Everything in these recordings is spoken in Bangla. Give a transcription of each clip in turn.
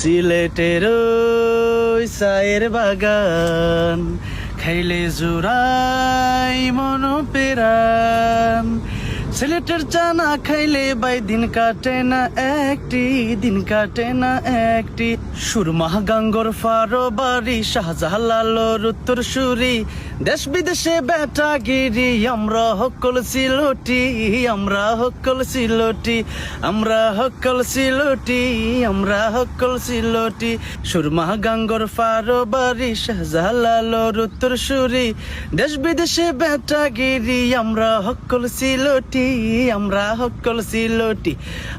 সিলেটের সায়ের বাগান, খাইলে জোড়াই মন পেরান। সিলেটের চানা খাইলে বাই দিন কাটে না, একটি দিন কাটে না, একটি সুরমা গাঙ্গর ফারো বাড়ি শাহজালালোর উত্তর সুরি দেশ বিদেশে বেটা গিরি আমরা হকল সিলটি, আমরা হকল সিলটি, আমরা হকল সিলটি, আমরা হকল সিলটি। সুরমা গাঙ্গর ফারো বাড়ি শাহজালালোর উত্তর সুরি দেশ বিদেশে বেটা গিরি আমরা হকল সিলটি, আমরা হকল সিলটি,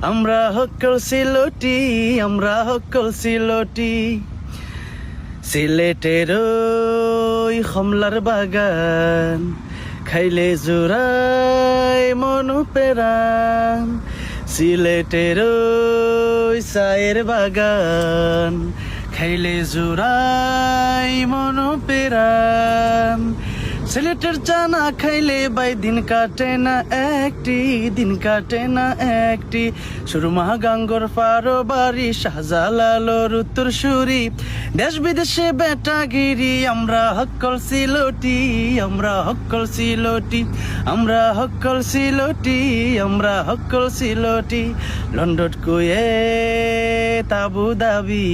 আমরা হকল সিলটি, আমরা হকল সিলটি। সিলেটের ওই কমলার বাগান, খাইলে জোড়াই মনু পেরান সিলেটের ওই সায়ের বাগান, খাইলে জোড়াই মনু পেরান সিলেটের চানা খাইলে বাই দিন কাটে না একটি, দিন কাটে না একটি। সুরমা গাঙ্গর ফারো বাড়ি শাহজালালোর উত্তর সুরি দেশ বিদেশে বেটাগিরি, আমরা হকল সিলটি, আমরা হকল সিলটি, আমরা হকল সিলটি, আমরা হকল সিলটি। লন্ডন কুয়ে তাবু দাবি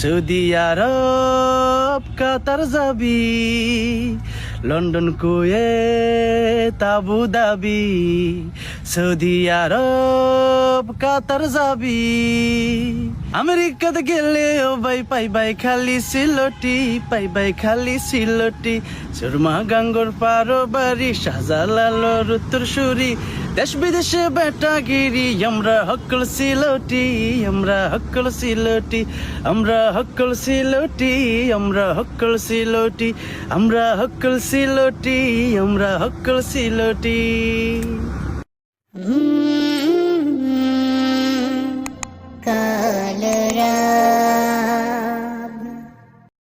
সৌদি আরব কাতার যাবি। লন্ডন কুয়েত আবু দাবি, সৌদি আরব, কাতার যাবি। আমেরিকাতে গেলে ও বাই, পাই, বাই, খালি সিলটি, পাই, বাই, খালি সিলটি। সুরমা গাঙ্গর পারো বাড়ি শাহজালালোর উত্তর সুরি দেশ বিদেশে বেটাগিরি আমরা হকল সিলটি, আমরা হকল সিলটি, আমরা হকল সিলটি, আমরা হকল সিলটি, আমরা হকল সিলোটি আমরা হকল সিলোটি। কলরা